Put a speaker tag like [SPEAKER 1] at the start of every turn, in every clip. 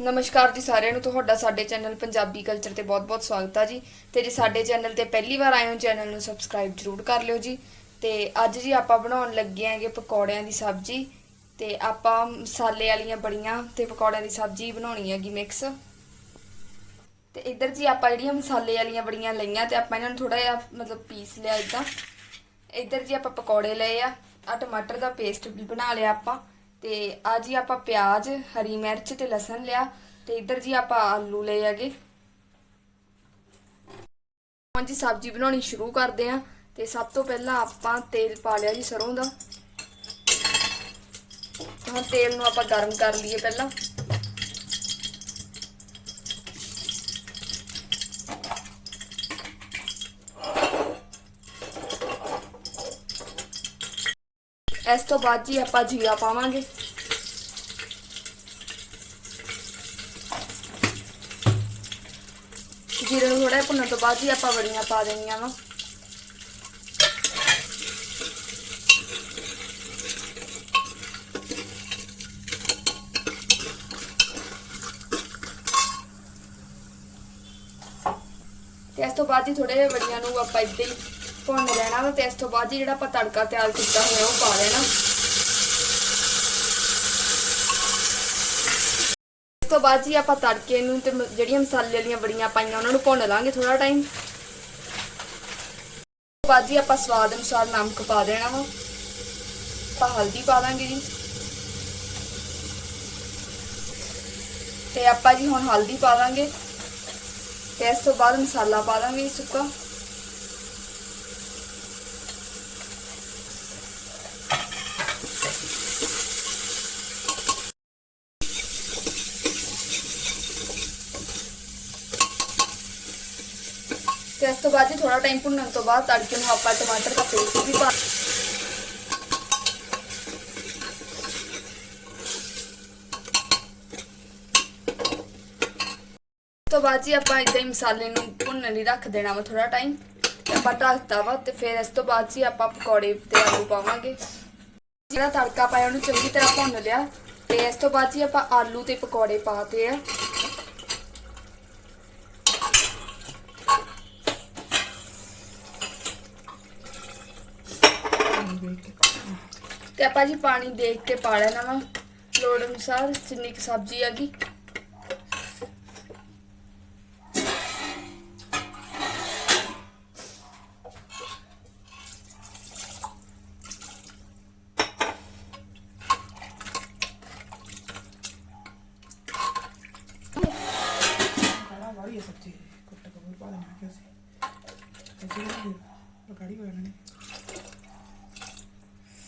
[SPEAKER 1] ਨਮਸਕਾਰ ਜੀ ਸਾਰਿਆਂ ਨੂੰ, ਤੁਹਾਡਾ ਸਾਡੇ ਚੈਨਲ ਪੰਜਾਬੀ ਕਲਚਰ ਤੇ ਬਹੁਤ-ਬਹੁਤ ਸਵਾਗਤ ਆ ਜੀ। ਤੇ ਜੇ ਸਾਡੇ ਚੈਨਲ ਤੇ ਪਹਿਲੀ ਵਾਰ ਆਏ ਹੋ, ਚੈਨਲ ਨੂੰ ਸਬਸਕ੍ਰਾਈਬ ਜਰੂਰ ਕਰ ਲਿਓ ਜੀ। ਤੇ ਅੱਜ ਜੀ ਆਪਾਂ ਬਣਾਉਣ ਲੱਗੇ ਆਂਗੇ ਪਕੌੜਿਆਂ ਦੀ ਸਬਜ਼ੀ। ਤੇ ਆਪਾਂ ਮਸਾਲੇ ਵਾਲੀਆਂ ਬੜੀਆਂ ਤੇ ਪਕੌੜਿਆਂ ਦੀ ਸਬਜ਼ੀ ਬਣਾਉਣੀ ਹੈਗੀ ਮਿਕਸ ਤੇ ਇੱਧਰ ਜੀ ਆਪਾਂ ਜਿਹੜੀਆਂ ਮਸਾਲੇ ਵਾਲੀਆਂ ਬੜੀਆਂ ਲਈਆਂ ਤੇ ਆਪਾਂ ਇਹਨਾਂ ਨੂੰ ਥੋੜਾ ਜਿਹਾ ਮਤਲਬ ਪੀਸ ਲਿਆ ਇਦਾਂ ਇੱਧਰ ਜੀ ਆਪਾਂ ਪਕੌੜੇ ਲਏ ਆ। ਆ ਟਮਾਟਰ ਦਾ ਪੇਸਟ ਵੀ ਬਣਾ ਲਿਆ ਆਪਾਂ। ਤੇ ਆ ਜੀ ਆਪਾਂ ਪਿਆਜ਼, ਹਰੀ ਮਿਰਚ ਤੇ ਲਸਣ ਲਿਆ ਤੇ ਇੱਧਰ ਜੀ ਆਪਾਂ ਆਲੂ ਲਏ ਹੈਗੇ। ਹੁਣ ਜੀ ਸਬਜ਼ੀ ਬਣਾਉਣੀ ਸ਼ੁਰੂ ਕਰਦੇ ਆ ਤੇ ਸਭ ਤੋਂ ਪਹਿਲਾਂ ਆਪਾਂ ਤੇਲ ਪਾ ਲਿਆ ਜੀ ਸਰੋਂ ਦਾ। ਹੁਣ ਤੇਲ ਨੂੰ ਆਪਾਂ ਗਰਮ ਕਰ ਲਈਏ ਪਹਿਲਾਂ। ਇਸ ਤੋਂ ਬਾਅਦ ਜੀ ਆਪਾਂ ਜੀਰਾ ਪਾਵਾਂਗੇ। ਜੀਰੇ ਨੂੰ ਥੋੜਾ ਭੁੰਨਣ ਤੋਂ ਬਾਅਦ ਜੀ ਆਪਾਂ ਵੜੀਆਂ ਪਾ ਦੇਣੀਆਂ ਵਾ। ਤੇ ਇਸ ਤੋਂ ਬਾਅਦ ਜੀ ਥੋੜੇ ਜਿਹੇ ਬੜੀਆਂ ਨੂੰ ਆਪਾਂ ਇੱਦਾਂ ਹੀ ਭੁੰਨ ਲੈਣਾ ਵਾ, ਤੇ ਇਸ ਤੋਂ ਬਾਅਦ ਜਿਹੜਾ ਆਪਾਂ ਤੜਕਾ ਤਿਆਰ ਕੀਤਾ ਹੋਇਆ, ਉਹ ਪਾ ਲੈਣਾ। ਇਸ ਤੋਂ ਬਾਅਦ ਜੀ ਆਪਾਂ ਤੜਕੇ ਨੂੰ ਤੇ ਜਿਹੜੀਆਂ ਮਸਾਲੇ ਵਾਲੀਆਂ ਬੜੀਆਂ ਪਾਈਆਂ, ਉਹਨਾਂ ਨੂੰ ਭੁੰਨ ਲਾਂਗੇ ਥੋੜਾ ਟਾਈਮ। ਬਾਅਦ ਜੀ ਆਪਾਂ ਸਵਾਦ ਅਨੁਸਾਰ ਨਮਕ ਪਾ ਦੇਣਾ ਵਾ। ਆਪਾਂ ਹਲਦੀ ਪਾ ਦਾਂਗੇ ਜੀ। ਤੇ ਆਪਾਂ ਜੀ ਹੁਣ ਹਲਦੀ ਪਾ ਦਾਂਗੇ। ਤੇ ਇਸ ਤੋਂ ਬਾਅਦ ਮਸਾਲਾ ਪਾ ਦਾਂਗੇ ਜੀ ਸੁੱਕਾ। ਤੇ ਇਸ ਤੋਂ ਬਾਅਦ ਜੀ ਥੋੜਾ ਟਾਈਮ ਭੁੰਨਣ ਤੋਂ ਬਾਅਦ ਤੜਕੇ ਨੂੰ ਆਪਾਂ ਟਮਾਟਰ ਦਾ ਪੇਸਟ ਵੀ ਪਾ ਤੋਂ ਬਾਅਦ ਜੀ ਆਪਾਂ ਇਦਾਂ ਹੀ ਮਸਾਲੇ ਨੂੰ ਭੁੰਨਣ ਲਈ ਰੱਖ ਦੇਣਾ ਵਾ ਥੋੜਾ ਟਾਈਮ ਆਪਾਂ ਢੱਕਤਾ ਵਾ ਤੇ ਫਿਰ ਇਸ ਤੋਂ ਬਾਅਦ ਜੀ ਆਪਾਂ ਪਕੌੜੇ ਤੇ ਆਲੂ ਪਾਵਾਂਗੇ। ਜਿਹੜਾ ਤੜਕਾ ਪਾਇਆ ਉਹਨੂੰ ਚੰਗੀ ਤਰ੍ਹਾਂ ਭੁੰਨ ਲਿਆ ਤੇ ਇਸ ਤੋਂ ਬਾਅਦ ਜੀ ਆਪਾਂ ਆਲੂ ਤੇ ਪਕੌੜੇ ਪਾਤੇ ਆ। ਤੇ ਆਪਾਂ ਜੀ ਪਾਣੀ ਦੇਖ ਕੇ ਪਾ ਲੈਣਾ ਵਾ। ਲੋੜ ਅਨੁਸਾਰ ਜਿੰਨੀ ਕੁ ਸਬਜ਼ੀ ਹੈਗੀ।
[SPEAKER 2] ਕਾੜਾ ਕੁੱਟ ਕਬੂਲ ਪਾ ਦੇਣਾ ਕਿ ਅਸੀਂ ਸੱਚੀ ਨਾ ਹੋ ਜਾਣੀ।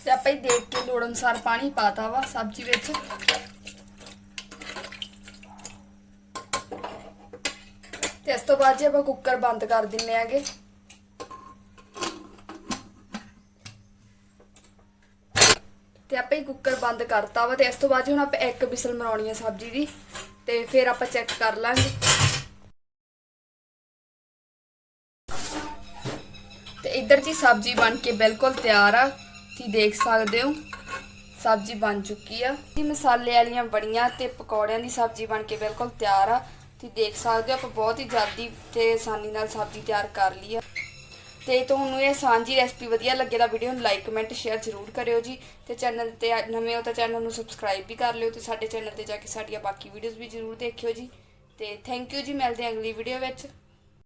[SPEAKER 1] ਤੇ ਆਪਾਂ ਹੀ ਦੇਖ ਕੇ ਲੋੜ ਅਨੁਸਾਰ ਪਾਣੀ ਪਾਤਾ ਵਾ, ਸਬਜ਼ੀ ਵਿੱਚ। ਤੇ ਇਸ ਤੋਂ ਬਾਅਦ ਜੀ ਆਪਾਂ ਕੁੱਕਰ ਬੰਦ ਕਰ ਦਿੰਨੇ ਆਗੇ। ਤੇ ਆਪਾਂ ਹੀ ਕੁੱਕਰ ਬੰਦ ਕਰਤਾ ਵਾ ਤੇ ਇਸ ਤੋਂ ਬਾਅਦ ਜੀ ਹੁਣ ਆਪਾਂ ਇੱਕ ਵਿਸਲ ਮਰਾਉਣੀ ਹੈ ਸਬਜ਼ੀ ਦੀ, ਤੇ ਫਿਰ ਆਪਾਂ ਚੈੱਕ ਕਰ ਲਾਂਗੇ। ਤੇ ਇੱਧਰ ਜੀ ਸਬਜ਼ੀ ਬਣ ਕੇ ਬਿਲਕੁਲ ਤਿਆਰ ਆ। ਤੁਸੀਂ ਦੇਖ ਸਕਦੇ ਹੋ? ਸਬਜ਼ੀ ਬਣ ਚੁੱਕੀ ਆ। ਇਹ ਮਸਾਲੇ ਵਾਲੀਆਂ ਬੜੀਆਂ ਤੇ ਪਕੌੜਿਆਂ ਦੀ ਸਬਜ਼ੀ ਬਣ ਕੇ ਬਿਲਕੁਲ ਤਿਆਰ ਆ। ਤੁਸੀਂ ਦੇਖ ਸਕਦੇ ਹੋ, ਆਪਾਂ ਬਹੁਤ ਹੀ ਜਲਦੀ ਤੇ ਆਸਾਨੀ ਨਾਲ ਸਬਜ਼ੀ ਤਿਆਰ ਕਰ ਲਈ ਆ। ਤੇ ਤੁਹਾਨੂੰ ਇਹ ਸਾਂਝੀ ਰੈਸਪੀ ਵਧੀਆ ਲੱਗੇ ਤਾਂ ਵੀਡੀਓ ਨੂੰ ਲਾਈਕ ਕਮੈਂਟ ਸ਼ੇਅਰ ਜ਼ਰੂਰ ਕਰਿਓ ਜੀ। ਤੇ ਚੈਨਲ ਤੇ ਨਵੇਂ ਹੋ ਤਾਂ ਚੈਨਲ ਨੂੰ ਸਬਸਕ੍ਰਾਈਬ ਵੀ ਕਰ ਲਿਓ ਤੇ ਸਾਡੇ ਚੈਨਲ ਤੇ ਜਾ ਕੇ ਸਾਡੀਆਂ ਬਾਕੀ ਵੀਡੀਓਜ਼ ਵੀ ਜ਼ਰੂਰ ਦੇਖਿਓ ਜੀ। ਤੇ ਥੈਂਕ ਯੂ ਜੀ, ਮਿਲਦੇ ਹਾਂ ਅਗਲੀ ਵੀਡੀਓ ਵਿੱਚ।